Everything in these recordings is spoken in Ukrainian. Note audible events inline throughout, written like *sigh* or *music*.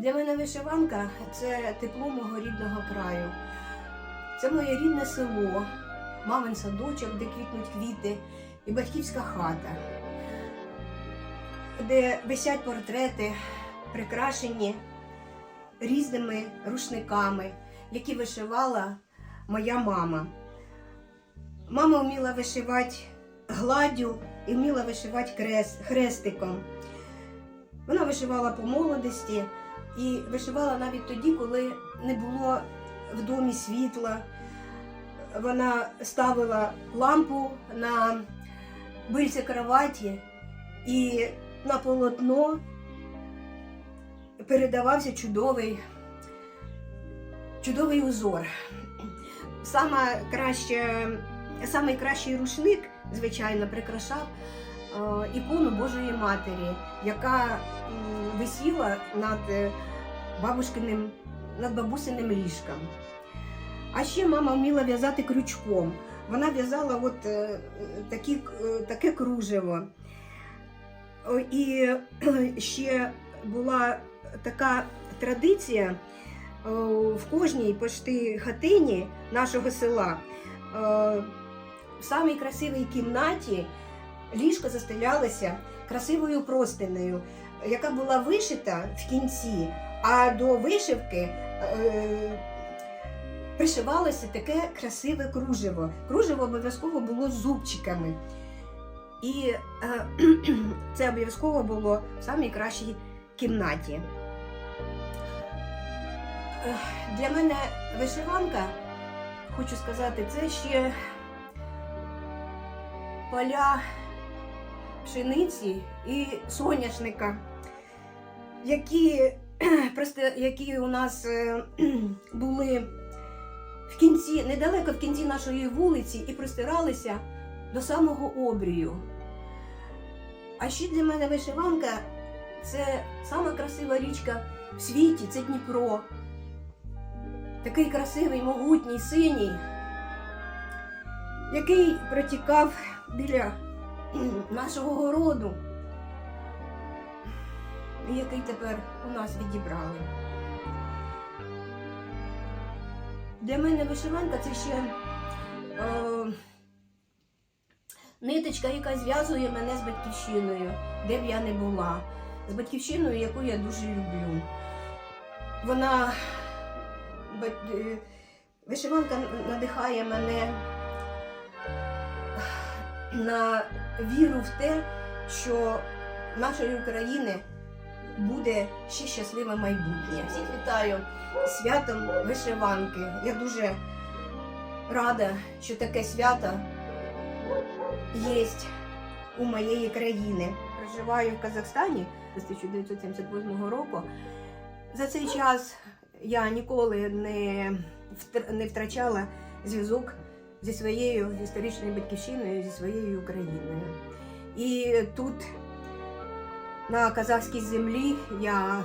Для мене вишиванка це тепло мого рідного краю. Це моє рідне село, мамин садочок, де квітнуть квіти, і батьківська хата, де висять портрети, прикрашені різними рушниками, які вишивала моя мама. Мама вміла вишивати гладдю і вміла вишивати хрестиком. Вона вишивала по молодості і вишивала навіть тоді, коли не було в домі світла. Вона ставила лампу на бильце кроваті і на полотно передавався чудовий, чудовий узор. Сама краще, самий кращий рушник, звичайно, прикрашав ікону Божої Матері, яка висіла над е, бабушкиним, над бабусиним ліжком. А ще мама вміла в'язати крючком. Вона в'язала от е, такі, е, таке кружево. І е, ще була така традиція в кожній пошти хатині нашого села. е, В самій красивій кімнаті ліжко застелялося красивою простинею, яка була вишита в кінці, а до вишивки е, пришивалося таке красиве кружево. Кружево обов'язково було з зубчиками. І е, *clears throat* це обов'язково було в самій кращій кімнаті. Для мене вишиванка, хочу сказати, це ще поля пшениці і соняшника, які, *clears throat* просто, які у нас е, *clears throat* були в кінці, недалеко в кінці нашої вулиці і простиралися до самого обрію. А ще для мене вишиванка це сама красива річка в світі, це Дніпро. Такий красивий, могутній, синій, який протікав біля *clears throat* нашого городу, який тепер у нас відібрали. Для мене вишиванка це ще е, ниточка, яка зв'язує мене з батьківщиною, де б я не була, з батьківщиною, яку я дуже люблю. Вона е, вишиванка надихає мене на віру в те, що нашої України буде ще щасливе майбутнє. Всіх вітаю святом вишиванки. Я дуже рада, що таке свято є у моєї країни. Проживаю в Казахстані з 1978 року. За цей час я ніколи не втрачала зв'язок зі своєю історичною батьківщиною, зі своєю Україною. І тут, на казахській землі, я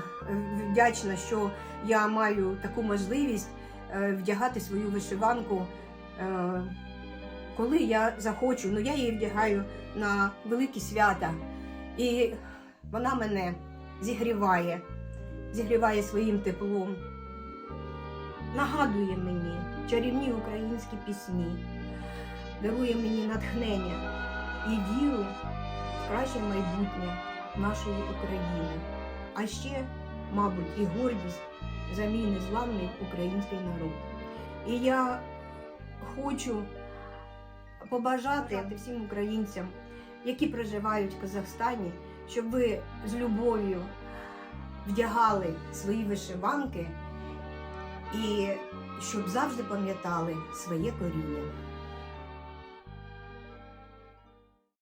вдячна, що я маю таку можливість е, вдягати свою вишиванку, е, коли я захочу. Ну, я її вдягаю на великі свята. І вона мене зігріває, зігріває своїм теплом, нагадує мені чарівні українські пісні, дарує мені натхнення і віру в краще майбутнє нашої України. А ще, мабуть, і гордість за мій незламний український народ. І я хочу побажати всім українцям, які проживають в Казахстані, щоб ви з любов'ю вдягали свої вишиванки і щоб завжди пам'ятали своє коріння.